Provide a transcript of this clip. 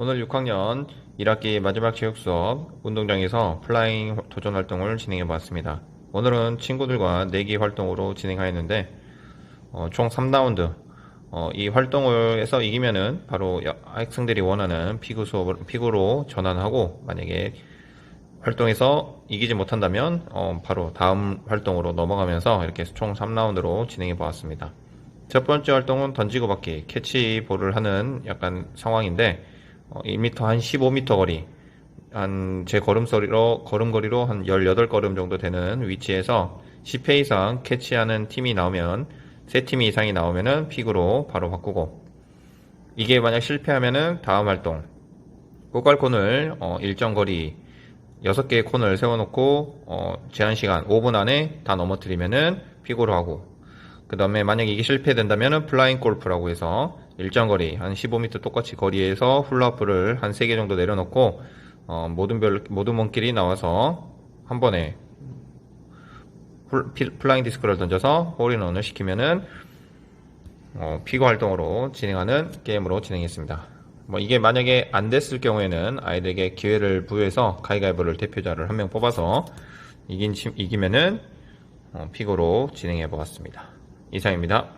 오늘 6학년 1학기 마지막 체육 수업 운동장에서 플라잉 도전 활동을 진행해 보았습니다. 오늘은 친구들과 내기 활동으로 진행하였는데 어, 총 3라운드 어, 이 활동을 해서 이기면은 바로 여- 학생들이 원하는 피구 수업을 피구로 전환하고 만약에 활동에서 이기지 못한다면 어, 바로 다음 활동으로 넘어가면서 이렇게 총 3라운드로 진행해 보았습니다. 첫 번째 활동은 던지고 받기 캐치볼을 하는 약간 상황인데 어, 1m 한 15m 거리 한 제 걸음소리로 걸음거리로 한 18걸음 정도 되는 위치에서 10회 이상 캐치하는 팀이 나오면 세팀 이상이 나오면은 픽으로 바로 바꾸고 이게 만약 실패하면은 다음 활동. 꽃갈콘을 어, 일정 거리 6개의 콘을 세워놓고 어, 제한 시간 5분 안에 다 넘어뜨리면은 픽으로 하고 그 다음에 만약 이게 실패된다면은 플라잉 골프라고 해서 일정 거리 한 15m 똑같이 거리에서 훌라후프를 한 3개 정도 내려놓고 어, 모든 별 모든 먼길이 나와서 한 번에 플라잉 디스크를 던져서 홀인원을 시키면은 어, 피구 활동으로 진행하는 게임으로 진행했습니다. 뭐 이게 만약에 안 됐을 경우에는 아이들에게 기회를 부여해서 가위가위보를 대표자를 한 명 뽑아서 이긴 친- 이기면은 어, 피구로 진행해 보았습니다. 이상입니다.